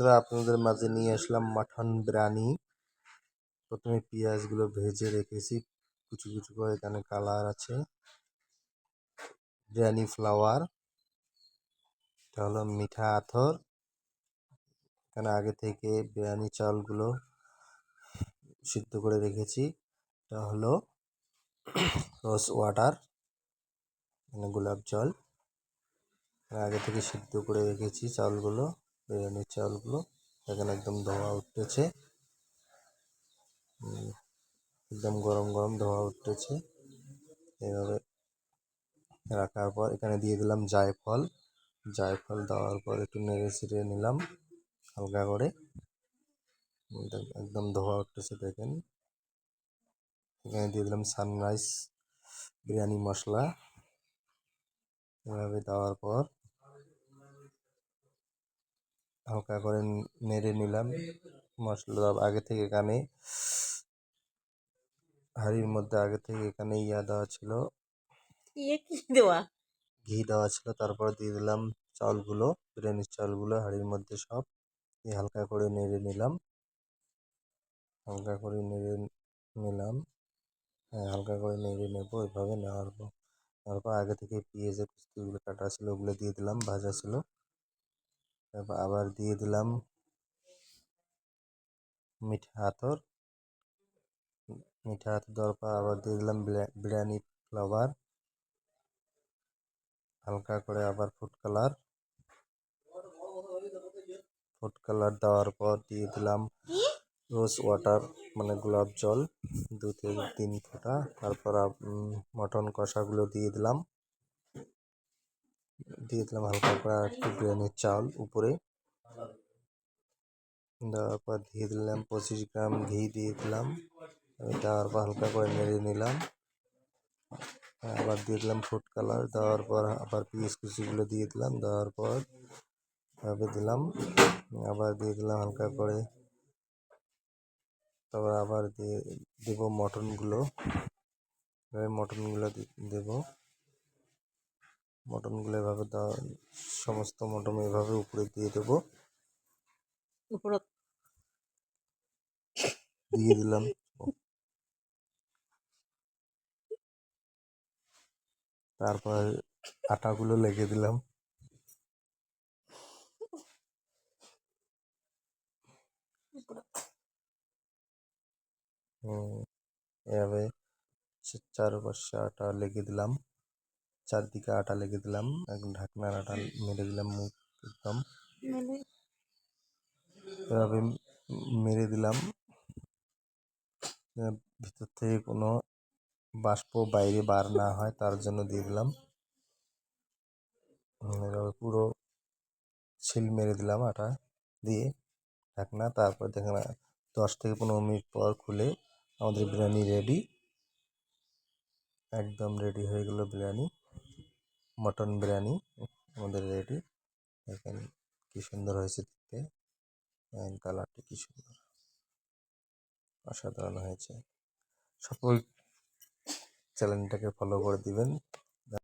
বন্ধুরা, আপনাদের মাঝে নিয়ে আসলাম মাটন বিরিয়ানি। প্রথমে পেঁয়াজগুলো ভেজে রেখেছি। কুচু কুচু করে এখানে কালার আছে। বিরিয়ানি ফ্লাওয়ার। এটা হলো মিঠা আথর। এখানে আগে থেকে বিরিয়ানি চালগুলো সিদ্ধ করে রেখেছি। এটা হলো রোজ ওয়াটার মানে গোলাপ জল। আগে থেকে সিদ্ধ করে রেখেছি চালগুলো। বিরিয়ানির চালগুলো এখানে একদম ধোয়া উঠতেছে। একদম গরম গরম ধোয়া উঠতেছে। এভাবে রাখার পর এখানে দিয়ে দিলাম জায়ফল। জায়ফল দেওয়ার পর একটু নেড়ে ছিড়ে নিলাম হালকা করে। একদম ধোয়া উঠতেছে দেখেন। এখানে দিয়ে দিলাম সানরাইজ বিরিয়ানি মশলা। এভাবে দেওয়ার পর হালকা করে নেড়ে নিলাম। মশলা আগে থেকে এখানে হাঁড়ির মধ্যে আগে থেকে এখানে ইয়া দেওয়া ছিল। ইয়ে দেওয়া? ঘি দেওয়া ছিল। তারপর দিয়ে দিলাম চালগুলো বিরিয়ানির চালগুলো হাঁড়ির মধ্যে সব। দিয়ে হালকা করে নেড়ে নিলাম। হালকা করে নেড়ে নিলাম। হ্যাঁ হালকা করে নেড়ে নেব এভাবে নেওয়ার পর তারপর আগে থেকে পেঁয়াজের কুস্তিগুলো কাটা ছিল ওগুলো দিয়ে দিলাম ভাজা ছিল। তারপর আবার দিয়ে দিলাম মিঠা আতর। মিঠা আতর দেওয়ার পর আবার দিয়ে দিলাম বিরিয়ানি ফ্লেভার হালকা করে আবার ফুড কালার ফুড কালার দেওয়ার পর দিয়ে দিলাম রোজ ওয়াটার মানে গোলাপ জল। দু থেকে তিন ফোঁটা। তারপর মটন কষাগুলো দিয়ে দিলাম। দিয়ে দিলাম হালকা করে একটু বিরিয়ানির চাল উপরে। দেওয়ার পর দিয়ে দিলাম পঁচিশ গ্রাম ঘি দিয়ে দিলাম। দেওয়ার পর হালকা করে নেড়ে নিলাম। আবার দিয়ে দিলাম ফুড কালার দেওয়ার পর আবার পিস কুচিগুলো দিয়ে দিলাম। দেওয়ার পর ভাবে দিলাম। আবার দিয়ে দিলাম হালকা করে। তারপর আবার দিয়ে দেবো মটনগুলো। মটনগুলো দেব। মটনগুলো এভাবে দেওয়া সমস্ত মটন এভাবে উপরে দিয়ে দেবো। উপরে। দিয়ে দিলাম। তারপর আটাগুলো লেগে দিলাম। এভাবে চারপাশে আটা লেগে দিলাম। চারদিকে আটা লেগে দিলাম একদম ঢাকনার আটা মেরে দিলাম মুখ একদম। এভাবে মেরে দিলাম। ভিতর থেকে কোনো বাষ্প বাইরে বার না হয় তার জন্য দিয়ে দিলাম। এভাবে পুরো ছিল মেরে দিলাম আটা দিয়ে ঢাকনা। তারপর দেখেন দশ থেকে পনেরো মিনিট পর খুলে আমাদের বিরিয়ানি রেডি একদম রেডি হয়ে গেল বিরিয়ানি। মটন বিরিয়ানি, আমাদের রেডি। দেখেন কি সুন্দর হয়েছে দেখতে। কালারটি কি সুন্দর। অসাধারণ হয়েছে। সকল চ্যানেলটাকে ফলো করে দিবেন।